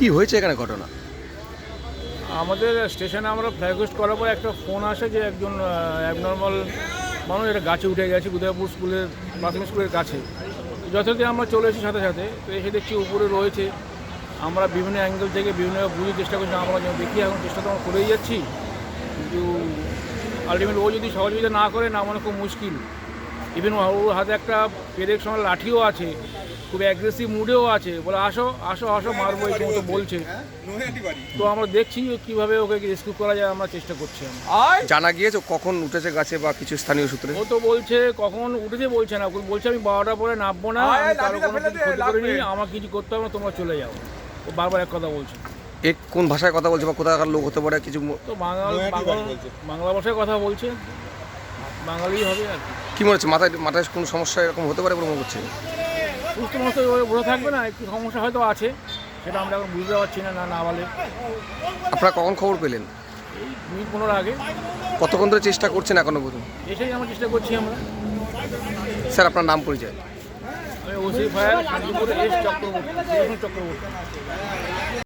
কি হয়েছে এখানে ঘটনা? আমাদের স্টেশনে আমরা ফ্ল্যাগ হোস্ট করার পর একটা ফোন আসে যে একজন অ্যাবনর্মাল মানুষ একটা গাছে উঠে গেছে উদয়পুর স্কুলের প্রাথমিক স্কুলের কাছে। যথারীতি আমরা চলে এসেছি সাথে সাথে, তো এসে দেখছি উপরে রয়েছে। আমরা বিভিন্ন অ্যাঙ্গেল থেকে বিভিন্ন বুঝতে চেষ্টা করছি, আমরা দেখি, এখন চেষ্টা তো আমরা করেই যাচ্ছি। কিন্তু আলটিমেট ও যদি সহযোগিতা না করে, না মানে খুব মুশকিল। ইভেন ওর হাতে একটা পেরেক সময় লাঠিও আছে। খুব অ্যাগ্রেসিভ মুডেও আছে। বলে আসো আসো আসো মারবো এই মতো বলছে। তো আমরা দেখছি কীভাবে ওকে রেস্কিউ করা যায় আমরা চেষ্টা করছি আমরা। জানা গিয়েছে কখন উঠেছে গাছে বা কিছু স্থানীয় সূত্রে? ও তো বলছে কখন উঠেছে বলছে না। ও বলছে আমি বারোটা পরে নামবো না আমি কারও কোনো কিছু ক্ষতি করিনি আমার কিছু করতে হবে না তোমরা চলে যাও। ও বারবার এক কথা বলছে। এ কোন ভাষায় কথা বলছে বা কোথাকার লোক হতে পারে কিছু তো বাঙাল বাংলা বাংলা ভাষায় কথা বলছে। বাঙালি হবে আর কি। কি মনে হচ্ছে মাথায় মাথায় কোনো সমস্যা এরকম হতে পারে বলে মনে হচ্ছে? সুস্থ মতো বোঝা থাকবে না একটু সমস্যা হয়তো আছে সেটা আমরা এখন বুঝতে পারছি না না না বলে। আপনারা কখন খবর পেলেন? এই মিনিট পনেরো আগে। কতক্ষণ ধরে চেষ্টা করছেন এখনও পর্যন্ত এসেই আমরা চেষ্টা করছি আমরা। স্যার আপনার নাম পরিচয়? আমি OC fire Shantipur S Chakraborty Chakraborty.